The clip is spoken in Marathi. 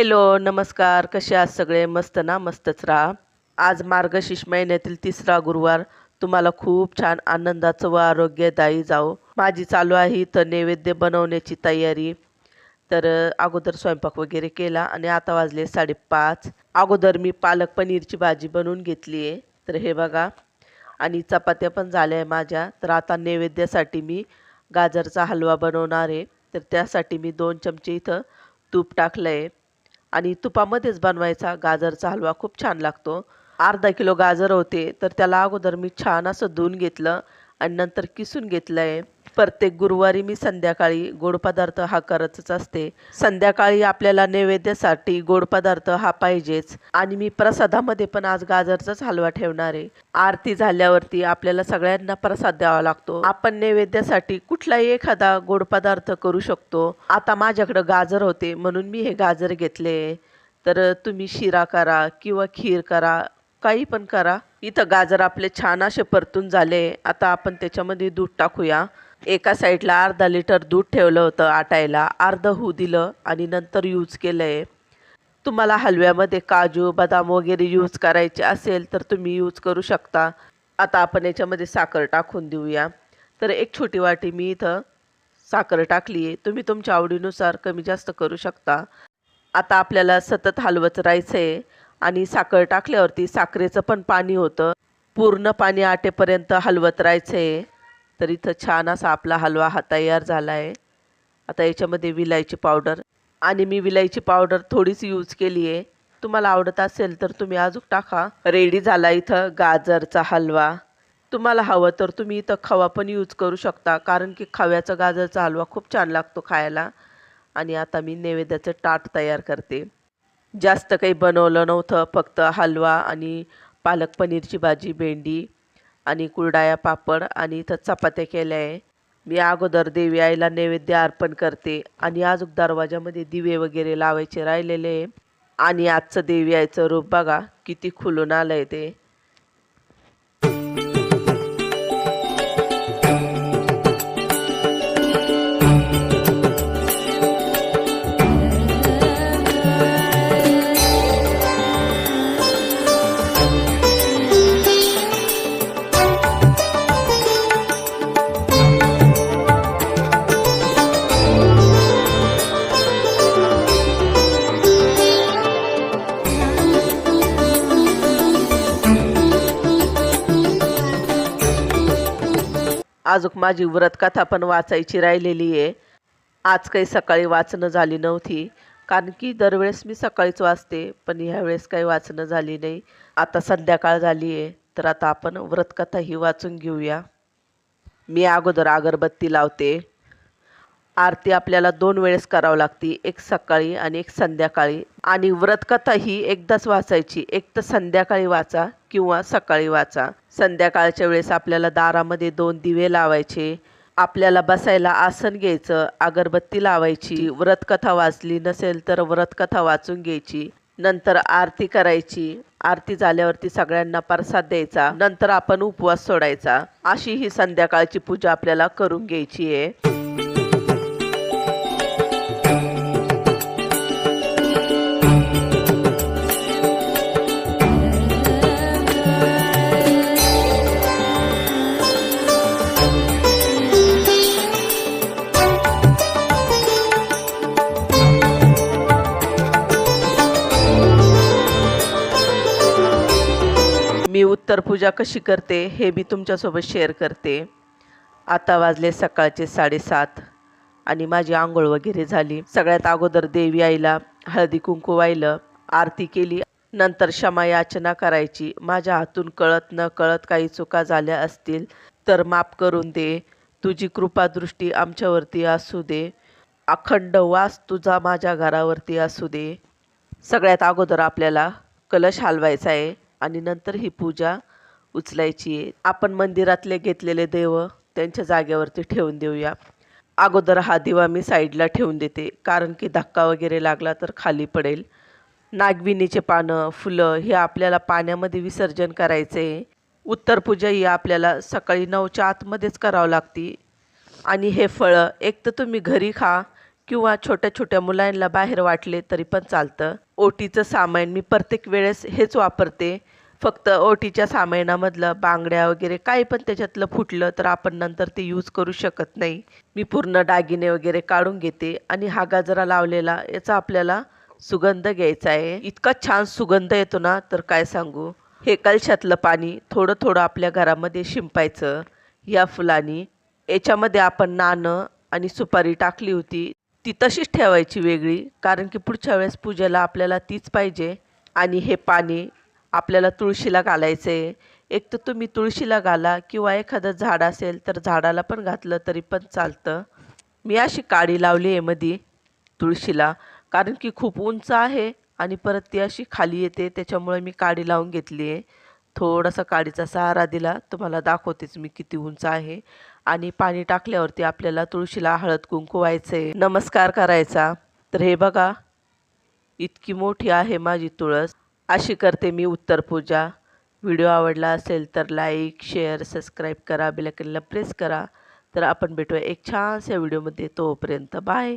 हॅलो नमस्कार. कसे आहात सगळे? मस्त ना? मस्तच राहा. आज मार्गशीर्ष महिन्यातील तिसरा गुरुवार. तुम्हाला खूप छान आनंदाचं व आरोग्यदायी जाओ माझी चालू आहे तर नैवेद्य बनवण्याची तयारी. तर अगोदर स्वयंपाक वगैरे केला आणि आता वाजले साडेपाच. अगोदर मी पालक पनीरची भाजी बनवून घेतली आहे. तर हे बघा. आणि चपात्या पण झाल्या आहे माझ्या. तर आता नैवेद्यासाठी मी गाजरचा हलवा बनवणार आहे. तर त्यासाठी मी दोन चमचे इथं तूप टाकलं आहे आणि तुपामध्येच बनवायचा गाजरचा हलवा. खूप छान लागतो. अर्धा किलो गाजर होते तर त्याला अगोदर मी छान असं धुवून घेतलं. आणि नंतर किसून घेतलं आहे प्रत्येक गुरुवारी मी संध्याकाळी गोड पदार्थ हा करतच असते. संध्याकाळी आपल्याला नैवेद्यासाठी गोड पदार्थ हा पाहिजेच. आणि मी प्रसादामध्ये पण आज गाजरचाच हलवा ठेवणार आहे. आरती झाल्यावरती आपल्याला सगळ्यांना प्रसाद द्यावा लागतो. आपण नैवेद्यासाठी कुठलाही एखादा गोड पदार्थ करू शकतो. आता माझ्याकडं गाजर होते म्हणून मी हे गाजर घेतले. तर तुम्ही शिरा करा किंवा खीर करा. काही पण करा. इथं गाजर आपले छान असे परतून झाले. आता आपण त्याच्यामध्ये दूध टाकूया. एका साईडला अर्धा लिटर दूध ठेवलं होतं आटायला. अर्ध होऊ दिलं आणि नंतर यूज केलं आहे तुम्हाला हलव्यामध्ये काजू बदाम वगैरे यूज करायचे असेल तर तुम्ही यूज करू शकता. आता आपण याच्यामध्ये साखर टाकून देऊया. तर एक छोटी वाटी मी इथं साखर टाकली आहे तुम्ही तुमच्या आवडीनुसार कमी जास्त करू शकता. आता आपल्याला सतत हलवत राहायचं आहे आणि साखर टाकल्यावरती साखरेचं पण पाणी होतं. पूर्ण पाणी आटेपर्यंत हलवत राहायचं. आहे तर इथं छान असा आपला हलवा हा तयार झाला आहे आता याच्यामध्ये विलायची पावडर आणि मी विलायची पावडर थोडीच यूज केली आहे. तुम्हाला आवडत असेल तर तुम्ही अजून टाका. रेडी झाला इथं गाजरचा हलवा. तुम्हाला हवं तर तुम्ही इथं खवा पण यूज करू शकता. कारण की खव्याचा गाजरचा हलवा खूप छान लागतो खायला. आणि आता मी नैवेद्याचं ताट तयार करते. जास्त काही बनवलं नव्हतं. फक्त हलवा आणि पालक पनीरची भाजी भेंडी आणि कुरडाया पापड आणि इथं चपात्या केल्या आहे. मी अगोदर देवी आईला नैवेद्य अर्पण करते आणि अजून दरवाजामध्ये दिवे वगैरे लावायचे राहिलेले आहे. आणि आजचं देवी आईचं रूप बघा किती खुलून आलं आहे ते. अजून माझी व्रतकथा पण वाचायची राहिलेली आहे. आज काही सकाळी वाचणं झाली नव्हती. कारण की दरवेळेस मी सकाळीच वाचते पण ह्यावेळेस काही वाचणं झाली नाही. आता संध्याकाळ झाली आहे तर आता आपण व्रतकथा ही वाचून घेऊया. मी अगोदर अगरबत्ती लावते. आरती आपल्याला दोन वेळेस करावं लागते एक सकाळी आणि एक संध्याकाळी. आणि व्रतकथा ही एकदाच वाचायची. एक तर संध्याकाळी वाचा किंवा सकाळी वाचा. संध्याकाळच्या वेळेस आपल्याला दारामध्ये दोन दिवे लावायचे. आपल्याला बसायला आसन घ्यायचं अगरबत्ती लावायची. व्रतकथा वाचली नसेल तर व्रतकथा वाचून घ्यायची. नंतर आरती करायची. आरती झाल्यावरती सगळ्यांना प्रसाद द्यायचा. नंतर आपण उपवास सोडायचा. अशी ही संध्याकाळची पूजा आपल्याला करून घ्यायची आहे. तर पूजा कशी करते हे मी तुमच्यासोबत शेअर करते. आता वाजले सकाळचे साडेसात आणि माझी आंघोळ वगैरे झाली. सगळ्यात अगोदर देवी आईला हळदी कुंकू वाहिलं आरती केली. नंतर क्षमा याचना करायची. माझ्या हातून कळत न कळत काही चुका झाल्या असतील तर माफ करून दे. तुझी कृपादृष्टी आमच्यावरती असू दे. अखंड वास तुझा माझ्या घरावरती असू दे. सगळ्यात अगोदर आपल्याला कलश हलवायचा आहे. आणि नंतर ही पूजा उचलायची आहे. आपण मंदिरातले घेतलेले देव त्यांच्या जागेवरती ठेवून देऊया. अगोदर हा दिवा मी साईडला ठेवून देते. कारण की धक्का वगैरे लागला तर खाली पडेल. नागविणीचे पानं फुलं हे आपल्याला पाण्यामध्ये विसर्जन करायचे. आहे उत्तर पूजा ही आपल्याला सकाळी नऊच्या आतमध्येच करावं लागते. आणि हे फळं एक तर तुम्ही घरी खा किंवा छोट्या छोट्या मुलांना बाहेर वाटले तरी पण चालतं. ओटीचं सामान मी प्रत्येक वेळेस हेच वापरते. फक्त ओटीच्या सामानामधलं बांगड्या वगैरे काही पण त्याच्यातलं फुटलं तर आपण नंतर ते यूज करू शकत नाही. मी पूर्ण दागिने वगैरे काढून घेते आणि हा गाजरा लावलेला याचा आपल्याला सुगंध घ्यायचा आहे. इतका छान सुगंध येतो ना तर काय सांगू? हे कलशातलं पाणी थोडं थोडं आपल्या घरामध्ये शिंपायचं. या फुलांनी याच्यामध्ये आपण नाणं आणि सुपारी टाकली होती. ती तशीच ठेवायची वेगळी कारण की पुढच्या वेळेस पूजेला आपल्याला तीच पाहिजे आणि हे पाणी आपल्याला तुळशीला घालायचं. आहे एक तर तुम्ही तुळशीला घाला किंवा एखादं झाड असेल तर झाडाला पण घातलं तरी पण चालतं. मी अशी काडी लावली आहे मध्ये तुळशीला कारण की खूप उंच आहे आणि परत ती अशी खाली येते त्याच्यामुळे मी काडी लावून घेतली आहे. थोडासा काडीचा सहारा दिला. तुम्हाला दाखवतेच मी किती उंच आहे. आणि पाणी टाकल्यावरती आपल्याला तुळशीला हळद कुंकू व्हायचं नमस्कार करायचा. तर हे बघा इतकी मोठी आहे माझी तुळस. अशी करते मी उत्तर पूजा. व्हिडिओ आवडला असेल तर लाईक शेअर सबस्क्राईब करा. बेलकनला प्रेस करा. तर आपण भेटूया एक छानशा व्हिडिओमध्ये. तोपर्यंत बाय.